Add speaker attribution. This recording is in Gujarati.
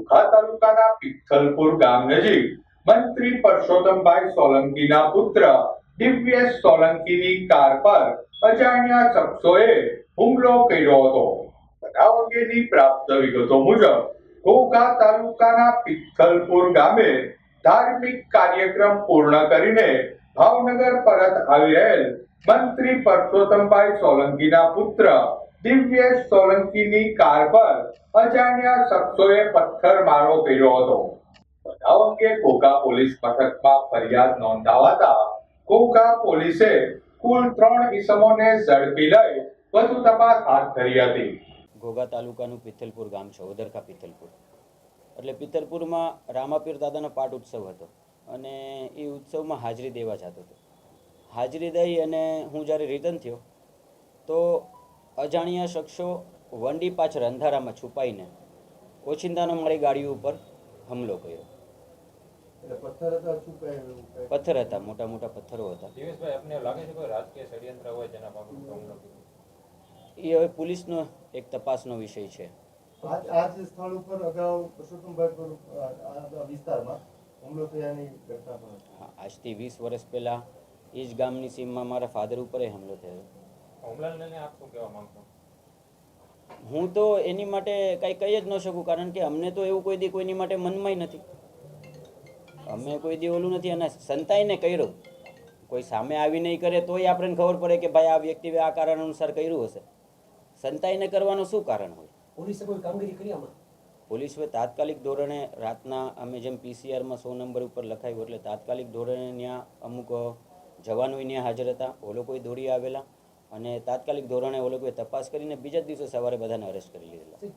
Speaker 1: ઘોઘા તાલુકાના પિથલપુર ગામ નજીક મંત્રી પરસોત્તમભાઈ સોલંકીના પુત્ર દિવ્યેશ સોલંકીની કાર પર અજાણ્યા શખ્સોએ હુમલો કર્યો હતો. બનાવ અંગેની પ્રાપ્ત વિગતો મુજબ ઘોઘા તાલુકાના પિથલપુર ગામે ધાર્મિક કાર્યક્રમ પૂર્ણ કરીને ભાવનગર પરત આવી રહેલ મંત્રી પરસોત્તમભાઈ સોલંકીના પુત્ર દિવ્યેશ સોલંકીની કાર પર અજાણ્યા શખ્સોએ પથ્થરમારો કર્યો હતો. બનાવ અંગે ઘોઘા પોલીસ મથકમાં ફરિયાદ નોંધાવાતા ઘોઘા પોલીસે કુલ ત્રણ ઈસમોને ઝડપી લઈ વધુ તપાસ હાથ ધરી હતી.
Speaker 2: ઘોઘા તાલુકાનું પિથલપુર ગામ છે ઓદરકા પિથલપુર. એટલે પિથલપુરમાં રામાપીર દાદાનો પાટ ઉત્સવ હતો અને એ ઉત્સવમાં હાજરી દેવા જતો હતો. હાજરી દઈ અને હું જ્યારે રિટર્ન થયો તો અજાણ્યા શખ્સો વંડી પાછળ અંધારામાં છુપાઈને ઓચિંતાનો મારી ગાડી ઉપર હુમલો કર્યો.
Speaker 3: પથ્થર હતા
Speaker 2: મોટા મોટા પથ્થરો હતા.
Speaker 4: દિવેશભાઈ આપને લાગે છે કોઈ રાજકીય ષડયંત્ર હોય જેના ભાગરૂપે હુમલો કર્યો?
Speaker 2: એ હવે પોલીસનો એક તપાસનો વિષય છે.
Speaker 3: આ જે સ્થળ ઉપર અગાઉ પુરુષોત્તમભાઈ પર આ- આ વિસ્તારમાં હુમલો થયાની ઘટના પણ
Speaker 2: આજથી વીસ વર્ષ પહેલા એ જ ગામની સીમમાં મારા ફાધર ઉપર હુમલો થયો. હું તો એની માટે કંઈ કહી જ ન શકું કારણ કે અમને તો એવું કોઈ દી કોઈની માટે મનમાંય નથી. અમે કોઈ દી ઓલું નથી અને સંતાઈને કર્યું. કોઈ સામે આવી નહીં કરે તોય આપણને ખબર પડે કે ભાઈ આ વ્યક્તિએ આ કારણ અનુસાર કર્યું હશે. સંતાઈને કરવાનું શું કારણ હોય?
Speaker 5: પોલીસે કોઈ કામગીરી કરી આમાં?
Speaker 2: પોલીસે તાત્કાલિક ધોરણે રાતના અમે જેમ પીસીઆરમાં સો નંબર ઉપર લખાયું એટલે તાત્કાલિક ધોરણે ત્યાં અમુક જવાનોય ત્યાં હાજર હતા. ઓ કોઈ દોડી આવેલા. અને તાત્કાલિક ધોરણે ઓ લોકોએ તપાસ કરીને બીજા જ દિવસે સવારે બધાને અરેસ્ટ કરી લીધેલા.